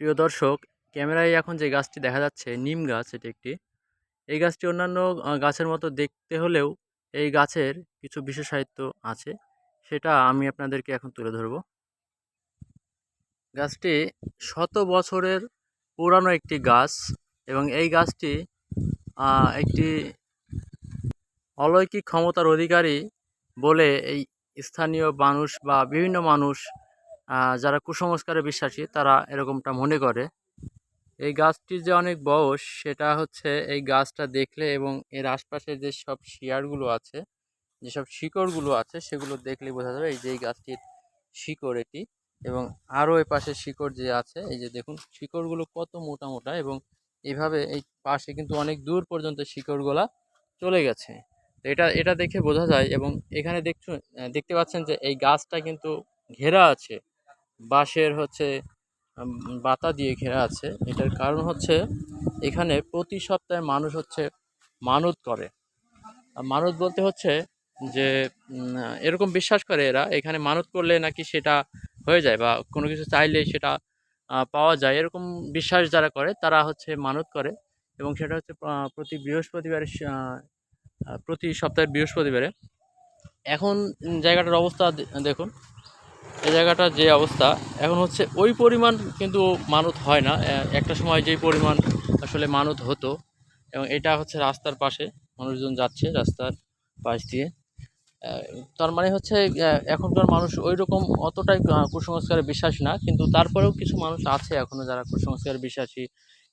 প্রিয় দর্শক, ক্যামেরায় এখন যে গাছটি দেখা যাচ্ছে, নিম গাছ এটি একটি। এই গাছটি অন্যান্য গাছের মতো দেখতে হলেও এই গাছের কিছু বিশেষায়িত্ব আছে। সেটা আমি আপনাদেরকে এখন তুলে ধরব। গাছটি শত বছরের পুরানো একটি গাছ এবং এই গাছটি একটি অলৌকিক ক্ষমতার অধিকারী বলে এই স্থানীয় মানুষ বা বিভিন্ন মানুষ যারা কুসংস্কারে বিশ্বাসী তারা এরকমটা মনে করে। এই গাছটির যে অনেক বয়স সেটা হচ্ছে এই গাছটা দেখলে এবং এর আশপাশে যে সব শিয়ারগুলো আছে যেসব শিকড়গুলো আছে সেগুলো দেখলে বোঝা যাবে এই যে এই গাছটির শিকড় এটি। এবং আরও এ পাশে শিকড় যে আছে এই যে দেখুন শিকড়গুলো কত মোটা মোটা এবং এভাবে এই পাশে কিন্তু অনেক দূর পর্যন্ত শিকড়গুলা চলে গেছে। তো এটা এটা দেখে বোঝা যায় এবং এখানে দেখছুন আহ, দেখতে পাচ্ছেন যে এই গাছটা কিন্তু ঘেরা আছে। বাঁশের হচ্ছে বাতা দিয়ে ঘেরা আছে। এটার কারণ হচ্ছে, এখানে প্রতি সপ্তাহে মানুষ হচ্ছে মানত করে। মানত বলতে হচ্ছে যে এরকম বিশ্বাস করে এরা, এখানে মানত করলে নাকি সেটা হয়ে যায় বা কোনো কিছু চাইলে সেটা পাওয়া যায়। এরকম বিশ্বাস যারা করে, তারা হচ্ছে মানত করে এবং সেটা হচ্ছে প্রতি বৃহস্পতিবারে প্রতি সপ্তাহের বৃহস্পতিবারে। এখন জায়গাটার অবস্থা দেখুন। এই জায়গাটার যে অবস্থা, এখন হচ্ছে ওই পরিমাণ কিন্তু মানত হয় না। একটা সময় যেই পরিমাণ আসলে মানত হতো, এবং এটা হচ্ছে রাস্তার পাশে মানুষজন যাচ্ছে রাস্তার পাশ দিয়ে। তার মানে হচ্ছে এখনকার মানুষ ওই রকম অতটাই কুসংস্কারে বিশ্বাসী না, কিন্তু তারপরেও কিছু মানুষ আছে এখনও যারা কুসংস্কারে বিশ্বাসী,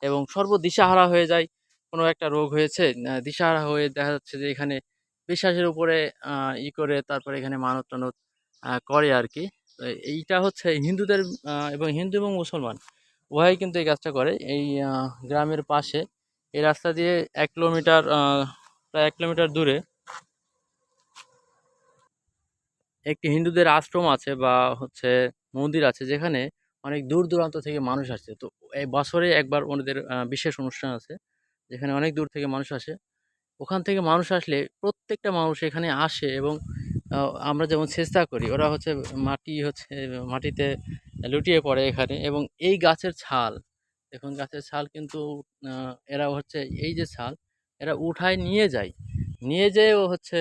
এবং সর্বদিশাহারা হয়ে যায়। কোনো একটা রোগ হয়েছে দিশাহারা হয়ে দেখা যাচ্ছে যে এখানে বিশ্বাসের উপরে ই করে তারপরে এখানে মানত টানত করে আর কি। এইটা হচ্ছে হিন্দুদের এবং হিন্দু এবং মুসলমান, উভয়ই কিন্তু এই কাজটা করে। এই গ্রামের পাশে, এই রাস্তা দিয়ে এক কিলোমিটার প্রায় এক কিলোমিটার দূরে একটি হিন্দুদের আশ্রম আছে বা হচ্ছে মন্দির আছে, যেখানে অনেক দূর দূরান্ত থেকে মানুষ আসছে তো এই বছরে একবার ওনাদের বিশেষ অনুষ্ঠান আছে, যেখানে অনেক দূর থেকে মানুষ আসে। ওখান থেকে মানুষ আসলে প্রত্যেকটা মানুষ এখানে আসে এবং আমরা যেমন চেষ্টা করি, ওরা হচ্ছে মাটি হচ্ছে, মাটিতে লুটিয়ে পড়ে এখানে এবং এই গাছের ছাল, দেখুন গাছের ছাল কিন্তু এরা হচ্ছে এই যে ছাল, এরা উঠায় নিয়ে যায়, নিয়ে যেয়ে ও হচ্ছে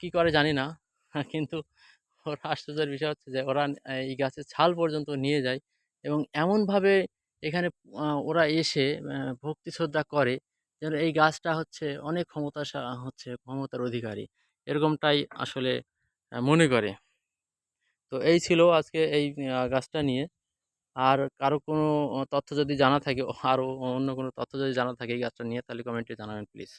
কি করে জানি না, কিন্তু ওরা আশ্চর্যের বিষয় হচ্ছে যে ওরা এই গাছের ছাল পর্যন্ত নিয়ে যায় এবং এমনভাবে এখানে ওরা এসে ভক্তি শ্রদ্ধা করে যেন এই গাছটা হচ্ছে অনেক ক্ষমতা হচ্ছে ক্ষমতার অধিকারী। এরকমটাই আসলে মনে করে। তো এই ছিল আজকে এই গাছটা নিয়ে। আর কারও কোনো তথ্য যদি জানা থাকে আরও অন্য কোনো তথ্য যদি জানা থাকে এই গাছটা নিয়ে, তাহলে কমেন্টে জানাবেন, প্লিজ।